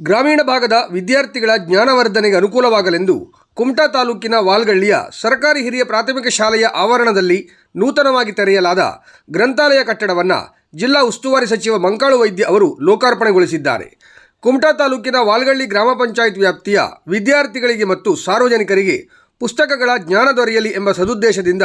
ಗ್ರಾಮೀಣ ಭಾಗದ ವಿದ್ಯಾರ್ಥಿಗಳ ಜ್ಞಾನವರ್ಧನೆಗೆ ಅನುಕೂಲವಾಗಲೆಂದು ಕುಮಟಾ ತಾಲೂಕಿನ ವಾಲ್ಗಳ್ಳಿಯ ಸರ್ಕಾರಿ ಹಿರಿಯ ಪ್ರಾಥಮಿಕ ಶಾಲೆಯ ಆವರಣದಲ್ಲಿ ನೂತನವಾಗಿ ತೆರೆಯಲಾದ ಗ್ರಂಥಾಲಯ ಕಟ್ಟಡವನ್ನು ಜಿಲ್ಲಾ ಉಸ್ತುವಾರಿ ಸಚಿವ ಮಂಕಾಳು ವೈದ್ಯ ಅವರು ಲೋಕಾರ್ಪಣೆಗೊಳಿಸಿದ್ದಾರೆ. ಕುಮಟಾ ತಾಲೂಕಿನ ವಾಲ್ಗಳ್ಳಿ ಗ್ರಾಮ ಪಂಚಾಯತ್ ವ್ಯಾಪ್ತಿಯ ವಿದ್ಯಾರ್ಥಿಗಳಿಗೆ ಮತ್ತು ಸಾರ್ವಜನಿಕರಿಗೆ ಪುಸ್ತಕಗಳ ಜ್ಞಾನ ದೊರೆಯಲಿ ಎಂಬ ಸದುದ್ದೇಶದಿಂದ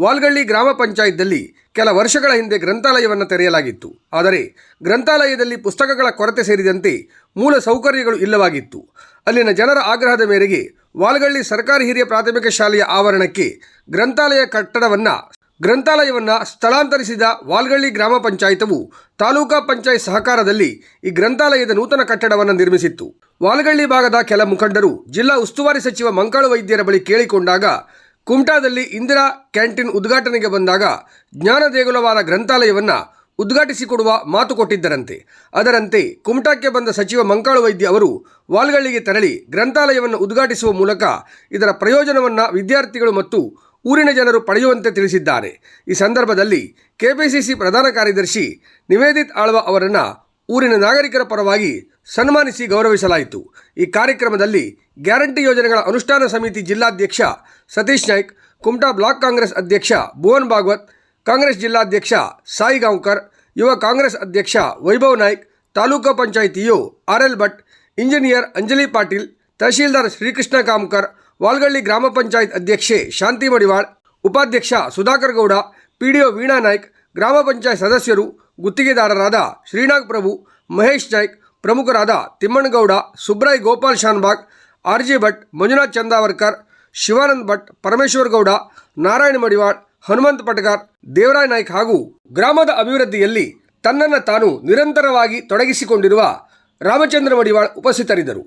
ವಾಲ್ಗಳ್ಳಿ ಗ್ರಾಮ ಪಂಚಾಯತ್ನಲ್ಲಿ ಕೆಲ ವರ್ಷಗಳ ಹಿಂದೆ ಗ್ರಂಥಾಲಯವನ್ನು ತೆರೆಯಲಾಗಿತ್ತು. ಆದರೆ ಗ್ರಂಥಾಲಯದಲ್ಲಿ ಪುಸ್ತಕಗಳ ಕೊರತೆ ಸೇರಿದಂತೆ ಮೂಲ ಸೌಕರ್ಯಗಳು ಇಲ್ಲವಾಗಿತ್ತು. ಅಲ್ಲಿನ ಜನರ ಆಗ್ರಹದ ಮೇರೆಗೆ ವಾಲ್ಗಳ್ಳಿ ಸರ್ಕಾರಿ ಹಿರಿಯ ಪ್ರಾಥಮಿಕ ಶಾಲೆಯ ಆವರಣಕ್ಕೆ ಗ್ರಂಥಾಲಯ ಕಟ್ಟಡವನ್ನು ಗ್ರಂಥಾಲಯವನ್ನು ಸ್ಥಳಾಂತರಿಸಿದ ವಾಲ್ಗಳ್ಳಿ ಗ್ರಾಮ ಪಂಚಾಯತವು ತಾಲೂಕಾ ಪಂಚಾಯತ್ ಸಹಕಾರದಲ್ಲಿ ಈ ಗ್ರಂಥಾಲಯದ ನೂತನ ಕಟ್ಟಡವನ್ನು ನಿರ್ಮಿಸಿತ್ತು. ವಾಲ್ಗಳ್ಳಿ ಭಾಗದ ಕೆಲ ಮುಖಂಡರು ಜಿಲ್ಲಾ ಉಸ್ತುವಾರಿ ಸಚಿವ ಮಂಕಾಳು ವೈದ್ಯರ ಬಳಿ ಕೇಳಿಕೊಂಡಾಗ, ಕುಮಟಾದಲ್ಲಿ ಇಂದಿರಾ ಕ್ಯಾಂಟೀನ್ ಉದ್ಘಾಟನೆಗೆ ಬಂದಾಗ ಜ್ಞಾನ ದೇಗುಲವಾದ ಗ್ರಂಥಾಲಯವನ್ನು ಉದ್ಘಾಟಿಸಿಕೊಡುವ ಮಾತು ಕೊಟ್ಟಿದ್ದರಂತೆ. ಅದರಂತೆ ಕುಮಟಾಕ್ಕೆ ಬಂದ ಸಚಿವ ಮಂಕಾಳು ವೈದ್ಯ ಅವರು ವಾಲ್ಗಳ್ಳಿಗೆ ತೆರಳಿ ಗ್ರಂಥಾಲಯವನ್ನು ಉದ್ಘಾಟಿಸುವ ಮೂಲಕ ಇದರ ಪ್ರಯೋಜನವನ್ನು ವಿದ್ಯಾರ್ಥಿಗಳು ಮತ್ತು ಊರಿನ ಜನರು ಪಡೆಯುವಂತೆ ತಿಳಿಸಿದ್ದಾರೆ. ಈ ಸಂದರ್ಭದಲ್ಲಿ ಕೆಪಿಸಿಸಿ ಪ್ರಧಾನ ಕಾರ್ಯದರ್ಶಿ ನಿವೇದಿತ್ ಆಳ್ವ ಅವರನ್ನು ಊರಿನ ನಾಗರಿಕರ ಪರವಾಗಿ ಸನ್ಮಾನಿಸಿ ಗೌರವಿಸಲಾಯಿತು. ಈ ಕಾರ್ಯಕ್ರಮದಲ್ಲಿ ಗ್ಯಾರಂಟಿ ಯೋಜನೆಗಳ ಅನುಷ್ಠಾನ ಸಮಿತಿ ಜಿಲ್ಲಾಧ್ಯಕ್ಷ ಸತೀಶ್ ನಾಯ್ಕ್, ಕುಮಟಾ ಬ್ಲಾಕ್ ಕಾಂಗ್ರೆಸ್ ಅಧ್ಯಕ್ಷ ಭುವನ್ ಭಾಗವತ್, ಕಾಂಗ್ರೆಸ್ ಜಿಲ್ಲಾಧ್ಯಕ್ಷ ಸಾಯಿ ಗಾಂವ್ಕರ್, ಯುವ ಕಾಂಗ್ರೆಸ್ ಅಧ್ಯಕ್ಷ Vaibhav Naik, taluk ಪಂಚಾಯಿತಿಯು R L Bhat, engineer Anjali Patil, tahsildar Shrikrishna Kamkar Walgalli ಗ್ರಾಮ ಪಂಚಾಯತ್ ಅಧ್ಯಕ್ಷೆ ಶಾಂತಿ ಮಡಿವಾಳ್, ಉಪಾಧ್ಯಕ್ಷ ಸುಧಾಕರ್ ಗೌಡ, ಪಿಡಿಒ ವೀಣಾ ನಾಯ್ಕ್, ಗ್ರಾಮ ಪಂಚಾಯತ್ ಸದಸ್ಯರು, ಗುತ್ತಿಗೆದಾರರಾದ ಶ್ರೀನಾಗ್ ಪ್ರಭು, ಮಹೇಶ್ ನಾಯ್ಕ್, ಪ್ರಮುಖರಾದ ತಿಮ್ಮಣ್ಣಗೌಡ ಸುಬ್ರಾಯ್ ಗೋಪಾಲ್ ಶಾನ್ಬಾಗ್ ಆರ್ ಜಿ ಭಟ್, ಮಂಜುನಾಥ್ ಚಂದಾವರ್ಕರ್, ಶಿವಾನಂದ್ ಭಟ್, ಪರಮೇಶ್ವರ್ ಗೌಡ, ನಾರಾಯಣ ಮಡಿವಾಳ್, ಹನುಮಂತ್ ಪಟಗಾರ್, ದೇವರಾಯ್ ನಾಯ್ಕ್ ಹಾಗೂ ಗ್ರಾಮದ ಅಭಿವೃದ್ಧಿಯಲ್ಲಿ ತನ್ನನ್ನು ತಾನು ನಿರಂತರವಾಗಿ ತೊಡಗಿಸಿಕೊಂಡಿರುವ ರಾಮಚಂದ್ರ ಮಡಿವಾಳ್ ಉಪಸ್ಥಿತರಿದ್ದರು.